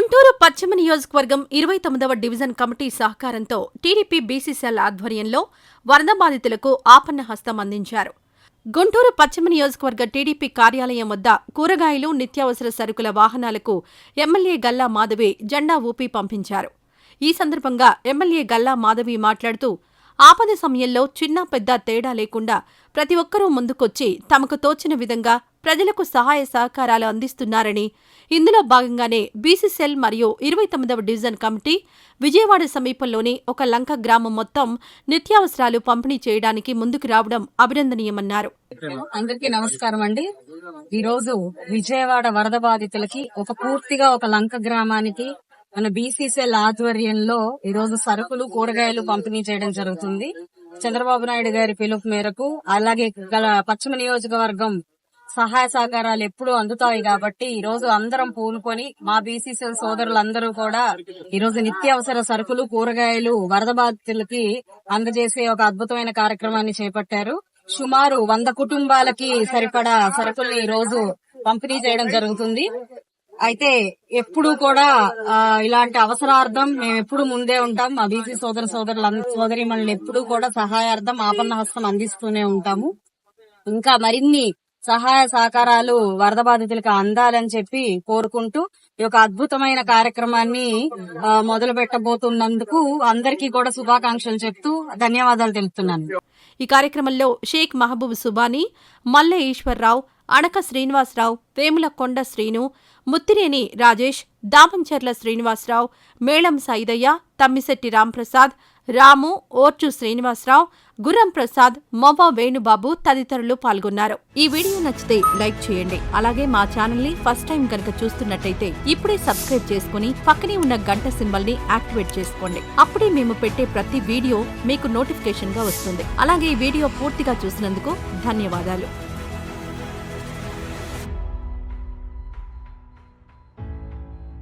గుంటూరు పశ్చిమ నియోజకవర్గం ఇరవై తొమ్మిదవ డివిజన్ కమిటీ సహకారంతో టీడీపీ బీసీసీఎల్ ఆధ్వర్యంలో వరద బాధితులకు ఆపన్న హస్తం అందించారు. గుంటూరు పశ్చిమ నియోజకవర్గ టీడీపీ కార్యాలయం వద్ద కూరగాయలు నిత్యావసర సరుకుల వాహనాలకు ఎమ్మెల్యే గల్లా మాధవి జెండా ఊపి పంపించారు. ఈ సందర్భంగా ఎమ్మెల్యే గల్లా మాధవి మాట్లాడుతూ ఆపద సమయంలో చిన్న పెద్ద తేడా లేకుండా ప్రతి ఒక్కరూ ముందుకొచ్చి తమకు తోచిన విధంగా ప్రజలకు సహాయ సహకారాలు అందిస్తున్నారని ఇందులో భాగంగానే బీసీసెల్ మరియు ఇరవై తొమ్మిదవ డివిజన్ కమిటీ విజయవాడ సమీపంలోని ఒక లంక గ్రామం మొత్తం నిత్యావసరాలు పంపిణీ చేయడానికి ముందుకు రావడం అభినందనీయమన్నారు. అందరికీ నమస్కారం అండి. ఈ రోజు విజయవాడ వరద బాధితులకి ఒక పూర్తిగా ఒక లంక గ్రామానికి మన బీసీసీఎల్ ఆధ్వర్యంలో ఈ రోజు సరుకులు కూరగాయలు పంపిణీ చేయడం జరుగుతుంది. చంద్రబాబు నాయుడు గారి పిలుపు మేరకు అలాగే గల పశ్చిమ నియోజకవర్గం సహాయ సహకారాలు ఎప్పుడూ అందుతాయి కాబట్టి ఈ రోజు అందరం పూనుకొని మా బీసీసీఎల్ సోదరులందరూ కూడా ఈ రోజు నిత్యావసర సరుకులు కూరగాయలు వరద బాధితులకి అందజేసే ఒక అద్భుతమైన కార్యక్రమాన్ని చేపట్టారు. సుమారు వంద కుటుంబాలకి సరిపడా సరుకుల్ని ఈ రోజు పంపిణీ చేయడం జరుగుతుంది. అయితే ఎప్పుడు కూడా ఇలాంటి అవసరార్థం మేము ఎప్పుడు ముందే ఉంటాం. మా బీసీ సోదర సోదరుల సోదరి మనల్ని ఎప్పుడు కూడా సహాయార్థం ఆపన్న హస్తం అందిస్తూనే ఉంటాము. ఇంకా మరిన్ని సహాయ సహకారాలు వరద బాధితులకు అందాలని చెప్పి కోరుకుంటూ ఈ యొక్క అద్భుతమైన కార్యక్రమాన్ని మొదలు పెట్టబోతున్నందుకు అందరికీ కూడా శుభాకాంక్షలు చెప్తూ ధన్యవాదాలు తెలుపుతున్నాను. ఈ కార్యక్రమంలో షేక్ మహబూబ్ సుబానీ మల్లె ఈశ్వర్రావు అణక శ్రీనివాసరావు వేముల కొండ శ్రీను ముత్తిరేని రాజేష్ దామంచెర్ల శ్రీనివాసరావు మేళం సైదయ్య తమ్మిశెట్టి రాంప్రసాద్ రాము ఓర్చు శ్రీనివాసరావు గుర్రం ప్రసాద్ మొవ్వ వేణుబాబు తదితరులు పాల్గొన్నారు. ఈ వీడియో నచ్చితే లైక్ చేయండి. అలాగే మా ఛానల్ని ఫస్ట్ టైం కనుక చూస్తున్నట్టయితే ఇప్పుడే సబ్స్క్రైబ్ చేసుకుని పక్కనే ఉన్న గంట సింబల్ని యాక్టివేట్ చేసుకోండి. అప్పుడే మేము పెట్టే ప్రతి వీడియో మీకు నోటిఫికేషన్గా వస్తుంది. అలాగే ఈ వీడియో పూర్తిగా చూసినందుకు ధన్యవాదాలు.